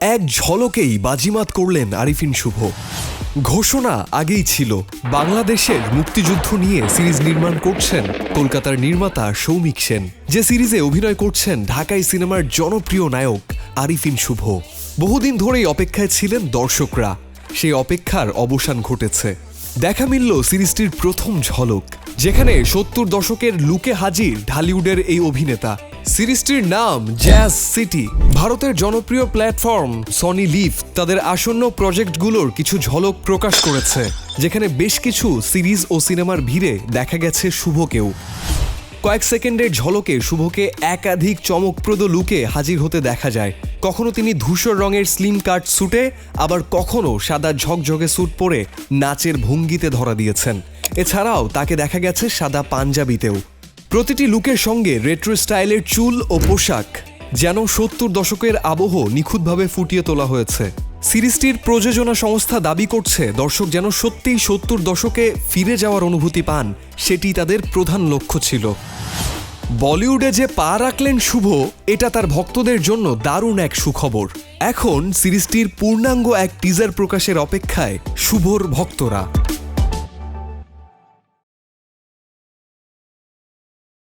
এক ঝলকেই বাজিমাত করলেন আরিফিন শুভ। ঘোষণা আগেই ছিল, বাংলাদেশের মুক্তিযুদ্ধ নিয়ে সিরিজ নির্মাণ করছেন কলকাতার নির্মাতা সৌমিক সেন, যে সিরিজে অভিনয় করছেন ঢাকাই সিনেমার জনপ্রিয় নায়ক আরিফিন শুভ। বহুদিন ধরেই অপেক্ষায় ছিলেন দর্শকরা, সেই অপেক্ষার অবসান ঘটেছে। দেখা মিলল সিরিজটির প্রথম ঝলক, যেখানে সত্তর দশকের লুকে হাজির ঢালিউডের এই অভিনেতা সিরিজটির নাম জ্যাজ সিটি ভারতের জনপ্রিয় প্ল্যাটফর্ম সনি লিভ তাদের আসন্ন প্রজেক্টগুলোর কিছু ঝলক প্রকাশ করেছে, যেখানে বেশ কিছু সিরিজ ও সিনেমার ভিড়ে দেখা গেছে শুভকেও। কয়েক সেকেন্ডের ঝলকে শুভকে একাধিক চমকপ্রদ লুকে হাজির হতে দেখা যায়। কখনো তিনি ধূসর রঙের স্লিম কাট স্যুটে, আবার কখনো সাদা ঝকঝকে স্যুট পরে নাচের ভঙ্গিতে ধরা দিয়েছেন। এছাড়াও তাকে দেখা গেছে সাদা পাঞ্জাবিতেও। প্রতিটি লুকের সঙ্গে রেট্রো স্টাইলের চুল ও পোশাক যেন সত্তর দশকের আবহ নিখুঁতভাবে ফুটিয়ে তোলা হয়েছে। সিরিজটির প্রযোজনা সংস্থা দাবি করছে, দর্শক যেন সত্যিই সত্তর দশকে ফিরে যাওয়ার অনুভূতি পান, সেটি তাদের প্রধান লক্ষ্য ছিল। বলিউডে যে পা রাখলেন শুভ, এটা তার ভক্তদের জন্য দারুণ এক সুখবর। এখন সিরিজটির পূর্ণাঙ্গ এক টিজার প্রকাশের অপেক্ষায় শুভর ভক্তরা।